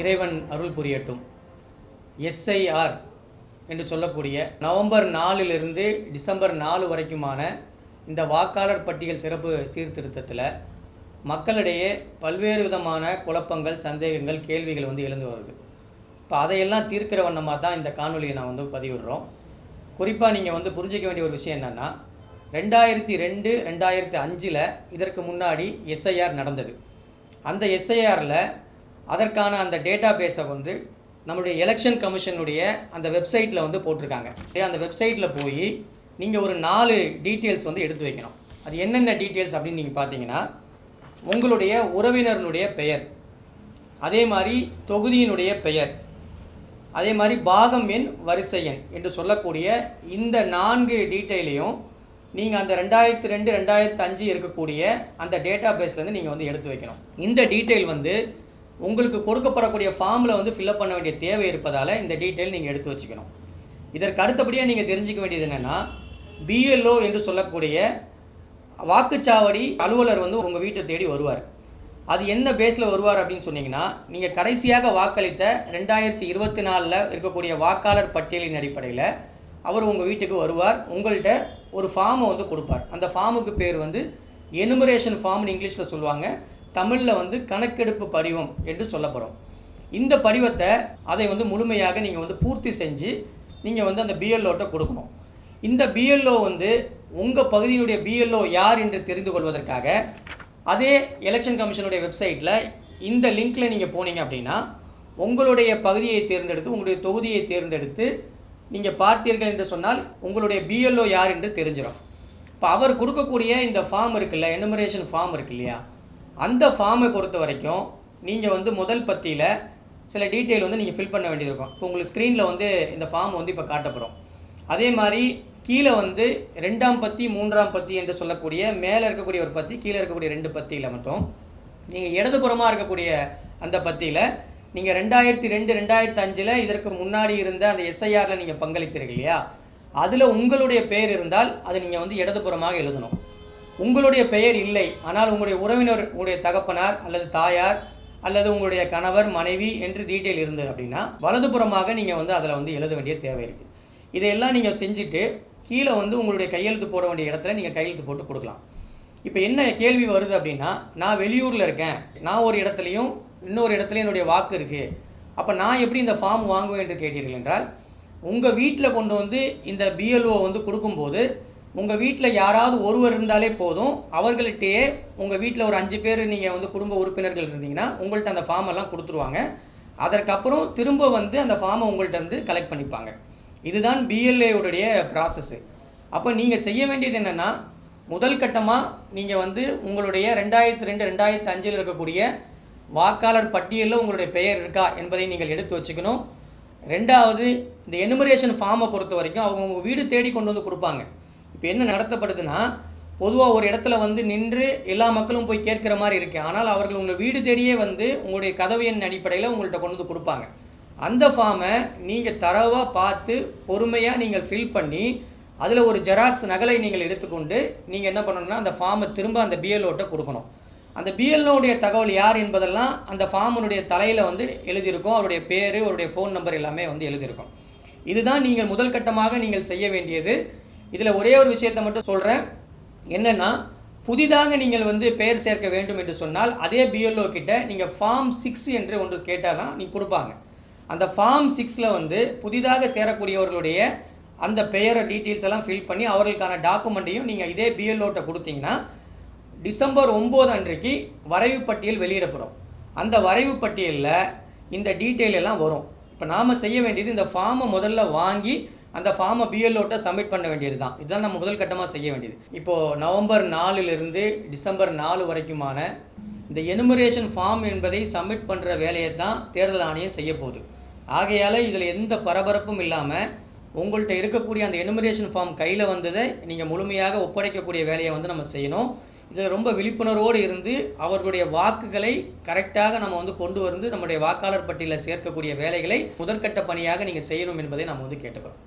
இறைவன் அருள் புரியட்டும். எஸ்ஐஆர் என்று சொல்லக்கூடிய நவம்பர் நாலிலிருந்து டிசம்பர் நாலு வரைக்குமான இந்த வாக்காளர் பட்டியல் சிறப்பு சீர்திருத்தத்தில் மக்களிடையே பல்வேறு விதமான குழப்பங்கள் சந்தேகங்கள் கேள்விகள் வந்து எழுந்து வருது. இப்போ அதையெல்லாம் தீர்க்கிற வண்ணமாக தான் இந்த காணொலியை நான் வந்து பதிவிடுறோம். குறிப்பாக நீங்கள் வந்து புரிஞ்சிக்க வேண்டிய ஒரு விஷயம் என்னென்னா ரெண்டாயிரத்தி ரெண்டு ரெண்டாயிரத்தி அஞ்சில் இதற்கு முன்னாடி எஸ்ஐஆர் நடந்தது. அந்த எஸ்ஐஆரில் அதற்கான அந்த டேட்டா பேஸை வந்து நம்மளுடைய எலெக்ஷன் கமிஷனுடைய அந்த வெப்சைட்டில் வந்து போட்டிருக்காங்க. அந்த வெப்சைட்டில் போய் நீங்கள் ஒரு நாலு டீட்டெயில்ஸ் வந்து எடுத்து வைக்கணும். அது என்னென்ன டீட்டெயில்ஸ் அப்படின்னு நீங்கள் பார்த்தீங்கன்னா உங்களுடைய உறவினருடைய பெயர் அதே மாதிரி தொகுதியினுடைய பெயர் அதே மாதிரி பாகம் எண் வரிசை எண் என்று சொல்லக்கூடிய இந்த நான்கு டீட்டெயிலையும் நீங்கள் அந்த ரெண்டாயிரத்தி ரெண்டு ரெண்டாயிரத்து அஞ்சு இருக்கக்கூடிய அந்த டேட்டா பேஸ்லேருந்து நீங்கள் வந்து எடுத்து வைக்கணும். இந்த டீட்டெயில் வந்து உங்களுக்கு கொடுக்கப்படக்கூடிய ஃபார்மில் வந்து ஃபில்அப் பண்ண வேண்டிய தேவை இருப்பதால் இந்த டீட்டெயில் நீங்கள் எடுத்து வச்சுக்கணும். இதற்கு அடுத்தபடியாக நீங்கள் தெரிஞ்சுக்க வேண்டியது என்னென்னா பிஎல்ஓ என்று சொல்லக்கூடிய வாக்குச்சாவடி அலுவலர் வந்து உங்கள் வீட்டை தேடி வருவார். அது என்ன பேஸில் வருவார் அப்படின்னு சொன்னீங்கன்னா நீங்கள் கடைசியாக வாக்களித்த ரெண்டாயிரத்தி இருபத்தி நாலில் இருக்கக்கூடிய வாக்காளர் பட்டியலின் அடிப்படையில் அவர் உங்கள் வீட்டுக்கு வருவார். உங்கள்கிட்ட ஒரு ஃபார்மை வந்து கொடுப்பார். அந்த ஃபார்முக்கு பேர் வந்து எனுமரேஷன் ஃபார்ம்னு இங்கிலீஷில் சொல்லுவாங்க. தமிழில் வந்து கணக்கெடுப்பு படிவம் என்று சொல்லப்படும். இந்த படிவத்தை அதை வந்து முழுமையாக நீங்கள் வந்து பூர்த்தி செஞ்சு நீங்கள் வந்து அந்த பிஎல்ஓட்ட கொடுக்கணும். இந்த பிஎல்ஓ வந்து உங்கள் பகுதியினுடைய பிஎல்ஓ யார் என்று தெரிந்து கொள்வதற்காக அதே எலெக்ஷன் கமிஷனுடைய வெப்சைட்டில் இந்த லிங்க்கில் நீங்கள் போனீங்க அப்படின்னா உங்களுடைய பகுதியை தேர்ந்தெடுத்து உங்களுடைய தொகுதியை தேர்ந்தெடுத்து நீங்கள் பார்த்தீர்கள் என்று சொன்னால் உங்களுடைய பிஎல்ஓ யார் என்று தெரிஞ்சிடும் இப்போ அவர் கொடுக்கக்கூடிய இந்த ஃபார்ம் இருக்குல்ல எனுமரேஷன் ஃபார்ம் இருக்கு இல்லையா? அந்த ஃபார்மை பொறுத்த வரைக்கும் நீங்கள் வந்து முதல் பத்தியில் சில டீட்டெயில் வந்து நீங்கள் ஃபில் பண்ண வேண்டியது இருக்கும் இப்போ உங்களுக்கு ஸ்க்ரீனில் வந்து இந்த ஃபார்ம் வந்து இப்போ காட்டப்படும். அதே மாதிரி கீழே வந்து ரெண்டாம் பத்தி மூன்றாம் பத்தி என்று சொல்லக்கூடிய மேலே இருக்கக்கூடிய ஒரு பத்தி கீழே இருக்கக்கூடிய ரெண்டு பத்தியில் மட்டும் நீங்கள் இடதுபுறமாக இருக்கக்கூடிய அந்த பத்தியில் நீங்கள் ரெண்டாயிரத்தி ரெண்டு ரெண்டாயிரத்தி அஞ்சில் இதற்கு முன்னாடி இருந்த அந்த எஸ்ஐஆரில் நீங்கள் பங்களித்தீர்கள் இல்லையா? அதில் உங்களுடைய பெயர் இருந்தால் அதை நீங்கள் வந்து இடதுபுறமாக எழுதணும். உங்களுடைய பெயர் இல்லை. ஆனால் உங்களுடைய உறவினர் உங்களுடைய தகப்பனார் அல்லது தாயார் அல்லது உங்களுடைய கணவர் மனைவி என்று டீட்டெயில் இருந்தது அப்படின்னா வலதுபுறமாக நீங்கள் வந்து அதில் வந்து எழுத வேண்டிய தேவை இருக்குது இதையெல்லாம் நீங்கள் செஞ்சுட்டு கீழே வந்து உங்களுடைய கையெழுத்து போட வேண்டிய இடத்துல நீங்கள் கையெழுத்து போட்டு கொடுக்கலாம். இப்போ என்ன கேள்வி வருது அப்படின்னா நான் வெளியூரில் இருக்கேன். நான் ஒரு இடத்துலையும் இன்னொரு இடத்துலையும் என்னுடைய வாக்கு இருக்குது அப்போ நான் எப்படி இந்த ஃபார்ம் வாங்குவேன் என்று கேட்டீர்கள் என்றால் உங்கள் வீட்டில் கொண்டு வந்து இந்த பிஎல்ஓ வந்து கொடுக்கும்போது உங்கள் வீட்டில் யாராவது ஒருவர் இருந்தாலே போதும் அவர்கள்ட்டையே உங்கள் வீட்டில் ஒரு அஞ்சு பேர் நீங்கள் வந்து குடும்ப உறுப்பினர்கள் இருந்தீங்கன்னா உங்கள்கிட்ட அந்த ஃபார்ம் எல்லாம் கொடுத்துருவாங்க. அதற்கப்புறம் திரும்ப வந்து அந்த ஃபார்மை உங்கள்கிட்ட இருந்து கலெக்ட் பண்ணிப்பாங்க. இதுதான் பிஎல்ஏவுடைய ப்ராசஸ்ஸு அப்போ நீங்கள் செய்ய வேண்டியது என்னென்னா முதல் கட்டமாக நீங்கள் வந்து உங்களுடைய ரெண்டாயிரத்து ரெண்டு ரெண்டாயிரத்து அஞ்சில் இருக்கக்கூடிய வாக்காளர் பட்டியலில் உங்களுடைய பெயர் இருக்கா என்பதை நீங்கள் எடுத்து வச்சுக்கணும். ரெண்டாவது இந்த எனுமரேஷன் ஃபார்மை பொறுத்த வரைக்கும் அவங்க உங்கள் வீடு தேடி கொண்டு வந்து கொடுப்பாங்க. இப்போ என்ன நடத்தப்படுதுன்னா பொதுவாக ஒரு இடத்துல வந்து நின்று எல்லா மக்களும் போய் கேட்குற மாதிரி இருக்குது ஆனால் அவர்கள் உங்கள் வீடு தேடியே வந்து உங்களுடைய கதவு எண் அடிப்படையில் உங்கள்கிட்ட கொண்டு வந்து கொடுப்பாங்க. அந்த ஃபார்மை நீங்கள் தரவாக பார்த்து பொறுமையாக நீங்கள் ஃபில் பண்ணி அதில் ஒரு ஜெராக்ஸ் நகலை நீங்கள் எடுத்துக்கொண்டு நீங்கள் என்ன பண்ணணும்னா அந்த ஃபார்மை திரும்ப அந்த பிஎல்ஓட்ட கொடுக்கணும். அந்த பிஎல்ஓடைய தகவல் யார் என்பதெல்லாம் அந்த ஃபார்மனுடைய தலையில் வந்து எழுதியிருக்கும். அவருடைய பேர் அவருடைய ஃபோன் நம்பர் எல்லாமே வந்து எழுதியிருக்கும். இதுதான் நீங்கள் முதல் கட்டமாக நீங்கள் செய்ய வேண்டியது. இதில் ஒரே ஒரு விஷயத்தை மட்டும் சொல்கிறேன் என்னென்னா புதிதாக நீங்கள் வந்து பெயர் சேர்க்க வேண்டும் என்று சொன்னால் அதே பிஎல்ஓ கிட்ட நீங்கள் ஃபார்ம் சிக்ஸ் என்று ஒன்று கேட்டாலாம் நீங்கள் கொடுப்பாங்க. அந்த ஃபார்ம் சிக்ஸில் வந்து புதிதாக சேரக்கூடியவர்களுடைய அந்த பெயரை டீட்டெயில்ஸ் எல்லாம் ஃபில் பண்ணி அவர்களுக்கான டாக்குமெண்ட்டையும் நீங்கள் இதே பிஎல்ஓட்ட கொடுத்தீங்கன்னா டிசம்பர் ஒம்பது அன்றைக்கு வரைவு பட்டியல் வெளியிடப்படும். அந்த வரைவு பட்டியலில் இந்த டீட்டெயில் எல்லாம் வரும். இப்போ நாம் செய்ய வேண்டியது இந்த ஃபார்மை முதல்ல வாங்கி அந்த ஃபார்மை பிஎல்ஓட்ட சப்மிட் பண்ண வேண்டியது தான் இதுதான் நம்ம முதல் கட்டமாக செய்ய வேண்டியது. இப்போது நவம்பர் நாலுலேருந்து டிசம்பர் நாலு வரைக்குமான இந்த எனுமரேஷன் ஃபார்ம் என்பதை சப்மிட் பண்ணுற வேலையை தான் தேர்தல் ஆணையம் செய்ய போகுது. ஆகையால் இதில் எந்த பரபரப்பும் இல்லாமல் உங்கள்கிட்ட இருக்கக்கூடிய அந்த எனுமரேஷன் ஃபார்ம் கையில் வந்ததை நீங்கள் முழுமையாக ஒப்படைக்கக்கூடிய வேலையை வந்து நம்ம செய்யணும். இதில் ரொம்ப விழிப்புணர்வோடு இருந்து அவர்களுடைய வாக்குகளை கரெக்டாக நம்ம வந்து கொண்டு வந்து நம்முடைய வாக்காளர் பட்டியலில் சேர்க்கக்கூடிய வேலைகளை முதற்கட்ட பணியாக நீங்கள் செய்யணும் என்பதை நம்ம வந்து கேட்டுக்கிறோம்.